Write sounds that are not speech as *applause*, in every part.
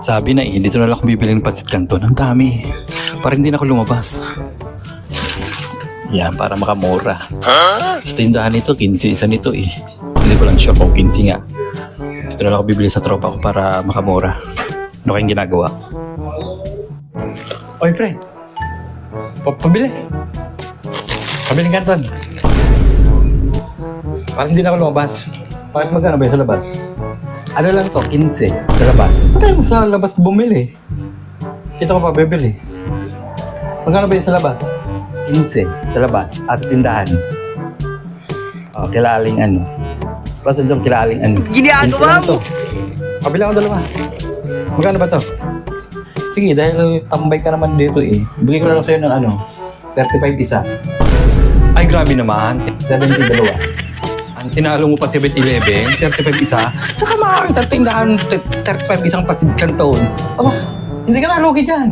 Sabi na eh, dito na lang ako bibili ng pancit canton. Ang dami. Para hindi na ako lumabas. Yan, para makamura. Sa tindahan nito, 15 isa nito eh. Hindi ko lang sure kung 15 nga. Dito na lang ako bibili sa tropa ko para makamura. Ano kayong ginagawa? Oy, pre. Pa- pabili. Pabiling kanton. Parang hindi na ako lumabas. Bakit magkano ba sa labas? Ano lang to, 15 sa labas. Ba't tayo mo sa labas bumili? Dito ko pa bibili. Magkano ba yun sa labas? 15 sa labas. At sa tindahan. Oh, kilaling ano. Basta doon kilaling ano. Ginagawa mo! Pabili ako dalawa. Magkano ba to? Sige, dahil tambay ka naman dito eh. Bigay ko na lang sa'yo ng ano, 35 isa. Ay, grabe naman. 70 dalawa. Ang tinalo mo pa 7-Eleven, 35 isa. Saka makakita tindahan 35 isang pasid kanton. Aba, hindi ka nalugi dyan.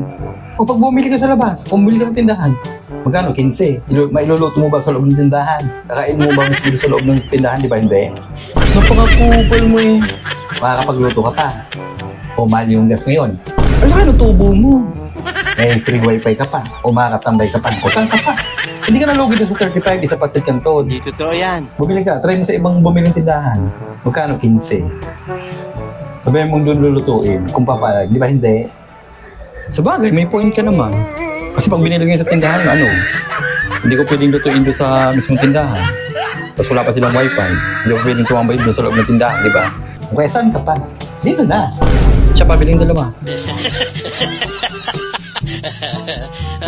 O pag bumili ka sa labas, bumili ka sa tindahan. Magkano? 15. Ilu- mailuluto mo ba sa loob ng tindahan? Kakain mo ba mismo sa loob ng tindahan? Di ba hindi? Napakakupal mo eh. Makakapagluto ka pa. O mahal yung gas ngayon. Laki ng tubo mo. May free wifi ka pa. O makakatambay ka pa. O saan ka pa? Hindi ka nalugi doon sa 35, isa pa sa kanton. Hindi totoo yan. Bumili ka, try mo sa ibang bumiling tindahan. Magkano? 15. Sabihin mong doon lulutuin, kung papayag, di ba hindi? Sa bagay, may point ka naman. Kasi pag binili sa tindahan, ano, hindi ko pwedeng lutuin doon sa mismong tindahan. Tapos wala pa silang wifi. Hindi ko pwedeng tumambay doon sa loob ng tindahan, di ba? Kaya saan ka pa? Dito na. Siya pabiling dalawa. *laughs*